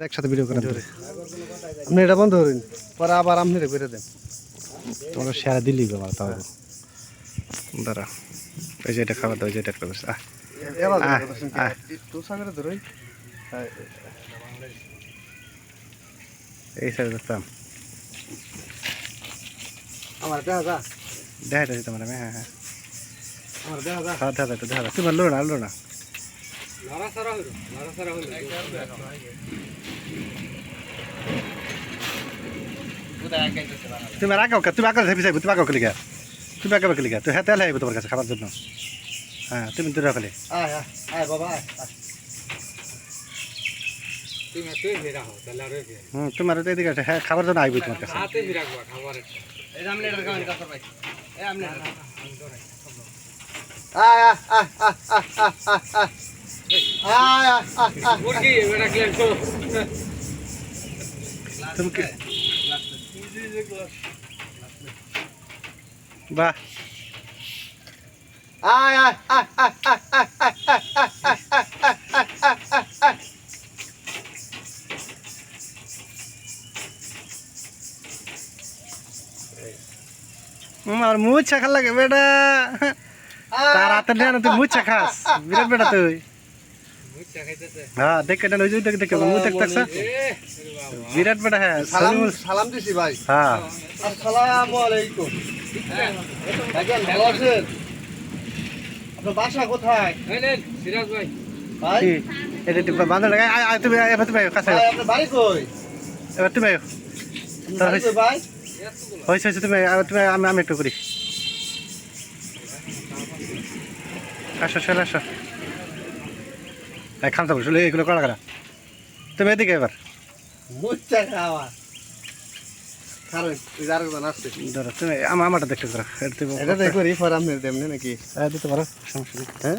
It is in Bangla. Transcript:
একসাথে ভিডিও করেন আপনি এটা বন্ধ করেন পরে আবার আপনি করে দেন। তোমরা সেরা দিল্লি আমার তাও। দাঁড়া ওই যে এটা খাবার দাও ওই যে একটা বসে আহ ধরুন এই সাইডে দেখতাম আমার দেখা যা। দেখা যাচ্ছে তোমার হ্যাঁ হ্যাঁ। আমার দেখা যা। খাওয়া দেখা দেখা যাচ্ছে লড়াছাড়া হইল লড়াছাড়া হইল তুমি রাখো তুমি আগে ভেবে যাইবে তুমি আগে লিখা তুমি আগে বাকি লিখা তো হ্যাঁ তেল আইবে তোমার কাছে খাবার জন্য। হ্যাঁ তুমি দূরে রাখলে হুম তোমার এদিকে হ্যাঁ খাবার জন্য আইবে তোমার কাছে। আহ আহ আহ আ আ আ বাহ আয় আয় আয় আয় আয় আয় আয় আয় আয় আয় আয় হুম, আমার মুচ্ছা খাল লাগে বেটা তার হাতে নেই না তুই মুচ্ছা খাস বিরাট বেটা তুই হ্যাঁ দেখে নেন ওই যে দেখে দেখে মুখ দেখ বিরাট বেটা হ্যাঁ সালাম সালাম দিছি ভাই। হ্যাঁ। আসসালামু আলাইকুম। ভাইজান ভালো আছেন? আপনার বাসা কোথায়? ভাই। কি? এটা টিপা বান্ধব লাগে আয় আয় তুমি এবার তুমি কাছে আপনার বাড়ি কই? এবার তুমি আয়। আপনার বাড়ি কই ভাই? হয়েছে হয়েছে তুমি তুমি আমি আমি একটু করি। আসো চলে আসো। এই খামসা বসলে এগুলো কড়া করা তুমি এদিকে এবার। মুচ্চা খাওয়া। আমারটা দেখতে পারো এটা দেখো রিফার আমি দেবেন নাকি? হ্যাঁ, দিতে পারো সমস্যা হ্যাঁ